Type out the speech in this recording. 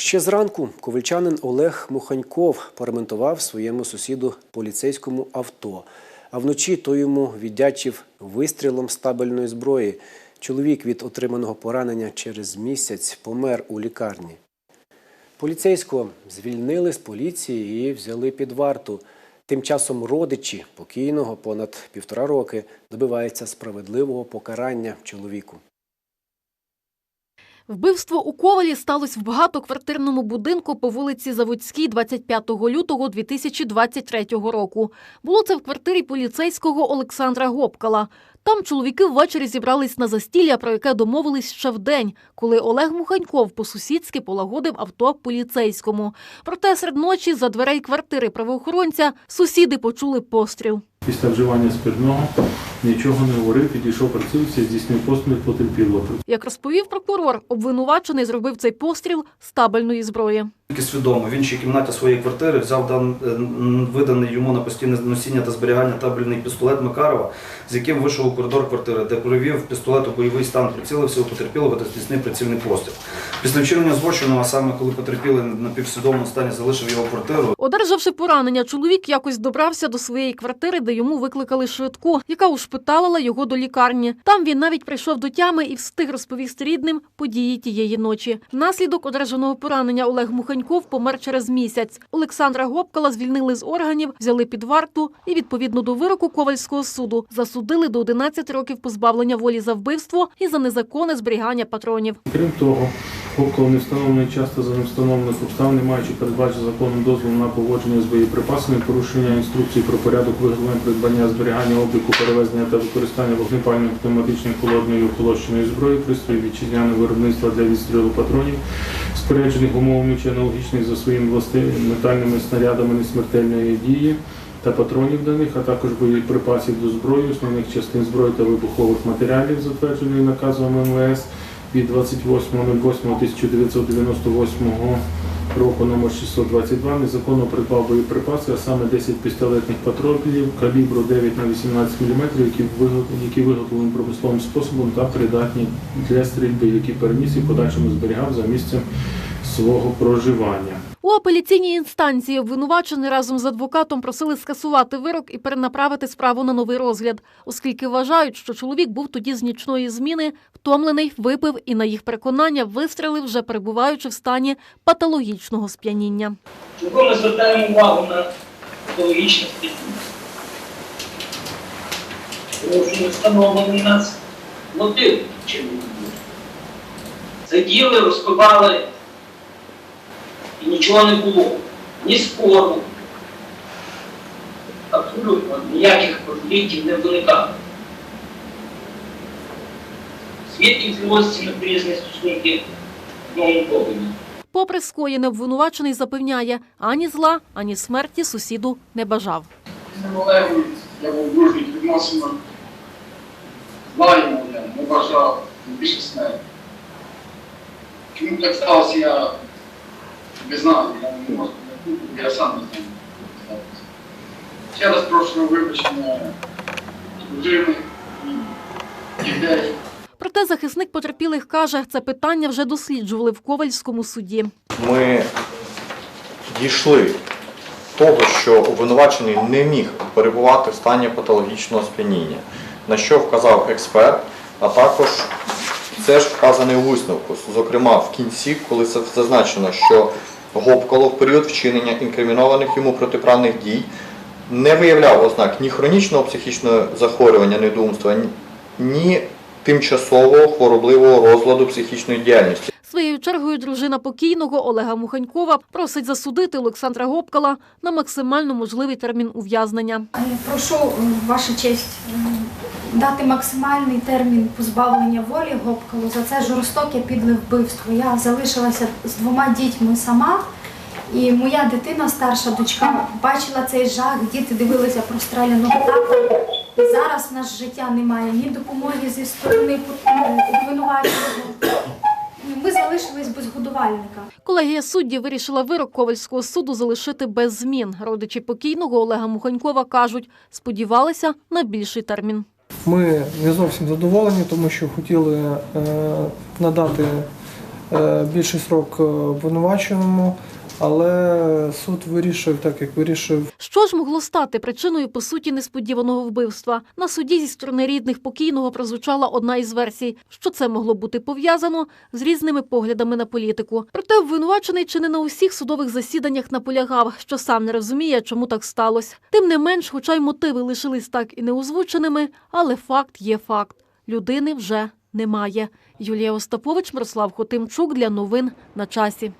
Ще зранку ковальчанин Олег Муханьков поремонтував своєму сусіду поліцейському авто. А вночі той йому віддячив вистрілом стабельної зброї. Чоловік від отриманого поранення через місяць помер у лікарні. Поліцейського звільнили з поліції і взяли під варту. Тим часом родичі покійного понад півтора роки добиваються справедливого покарання чоловіку. Вбивство у Ковалі сталося в багатоквартирному будинку по вулиці Заводській 25 лютого 2023 року. Було це в квартирі поліцейського Олександра Гопкала. Там чоловіки ввечері зібрались на застілля, про яке домовились ще вдень, коли Олег Муханьков по-сусідськи полагодив авто поліцейському. Проте серед ночі за дверей квартири правоохоронця сусіди почули постріл. Після вживання спиртного нічого не говорив, підійшов працюючи, здійснив постріл потерпілого. Як розповів прокурор, обвинувачений зробив цей постріл з табельної зброї. Тільки свідомо в іншій кімнаті своєї квартири взяв дан, е, виданий йому на постійне носіння та зберігання табельний пістолет Макарова, з яким вийшов у коридор квартири, де провів пістолет у бойовий стан, прицілився у потерпілого та здійснив прицільний постріл. Після вчинення злочину, а саме коли потерпілий на півсвідомому стані залишив його квартиру, Одержавши поранення, чоловік якось добрався до своєї квартири, де йому викликали швидку, яка ушпиталила його до лікарні. Там він навіть прийшов до тями і встиг розповісти рідним події тієї ночі. Внаслідок одержаного поранення Олег Муханьков помер через місяць. Олександра Гопкала звільнили з органів, взяли під варту і відповідно до вироку Ковальського суду засудили до 11 років позбавлення волі за вбивство і за незаконне зберігання патронів. Крім того, Гопков не встановлений часто за невстановлених обставин, не маючи передбачити законом дозволу на поводження з боєприпасами, порушення інструкцій про порядок виготовлення, придбання, зберігання, обліку, перевезення та використання вогнепальної автоматичної холодної і охолощеної зброї, пристроїв вітчизняного виробництва для відстрілу патронів, споряджених умовами чи аналогічних за своїми властивими метальними снарядами несмертельної дії та патронів до них, а також боєприпасів до зброї, основних частин зброї та вибухових матеріалів, затверджених наказом МВС від 28.08.1998 року номер 622 незаконно придбав боєприпаси, а саме 10 пістолетних патрулів калібру 9 на 18 мм, які виготовлені промисловим способом та придатні для стрільби, які переніс і подальшому зберігав за місцем свого проживання. У апеляційній інстанції обвинувачений разом з адвокатом просили скасувати вирок і перенаправити справу на новий розгляд, оскільки вважають, що чоловік був тоді з нічної зміни, втомлений, випив і на їх переконання вистрелив, вже перебуваючи в стані патологічного сп'яніння. Чого ми звертаємо увагу на патологічне сп'яніння? Тому що встановлений нас мотив вчинення. Сиділи, розпивали, і нічого не було. Ні спору. Абсолютно ніяких конфліктів не виникало. Свідків злості на різні стосунки в одному повинні. Попри скоєне, обвинувачений запевняє, ані зла, ані смерті сусіду не бажав. з Олегом я був в дружніх відносинах. Знаю, я не бажав більше смерті. Чому так сталося, я не знаю, я не можу я сам не знаю. Ще раз прошу вибачення дружини і дітей. Проте захисник потерпілих каже, це питання вже досліджували в Ковальському суді. ми дійшли того, що обвинувачений не міг перебувати в стані патологічного сп'яніння, на що вказав експерт, а також це ж вказане у висновку. Зокрема, в кінці, коли це зазначено, що Гопкало в період вчинення інкримінованих йому протиправних дій не виявляв ознак ні хронічного психічного захворювання, недоумства, ні- тимчасового хворобливого розладу психічної діяльності. Своєю чергою дружина покійного Олега Муханькова просить засудити Олександра Гопкала на максимально можливий термін ув'язнення. Е, Прошу, ваша честь, дати максимальний термін позбавлення волі Гопкалу за це жорстоке підле вбивство. Я залишилася з двома дітьми сама, і моя дитина, старша дочка, бачила цей жах, діти дивилися простреляного тата. І зараз в нас життя немає ні допомоги зі сторони обвинуваченого. Ми залишились без годувальника. Колегія суддів вирішила вирок Ковальського суду залишити без змін. Родичі покійного Олега Муханькова кажуть, сподівалися на більший термін. Ми не зовсім задоволені, тому що хотіли е, надати більший срок е, обвинуваченому, але суд вирішив так, як вирішив. Що ж могло стати причиною по суті несподіваного вбивства? На суді зі сторони рідних покійного прозвучала одна із версій, що це могло бути пов'язано з різними поглядами на політику. Проте обвинувачений чи не на усіх судових засіданнях наполягав, що сам не розуміє, чому так сталося. Тим не менш, хоча й мотиви лишились так і неозвученими, але факт є факт. Людини вже немає. Юлія Остапович, Мирослав Хотимчук для новин на часі.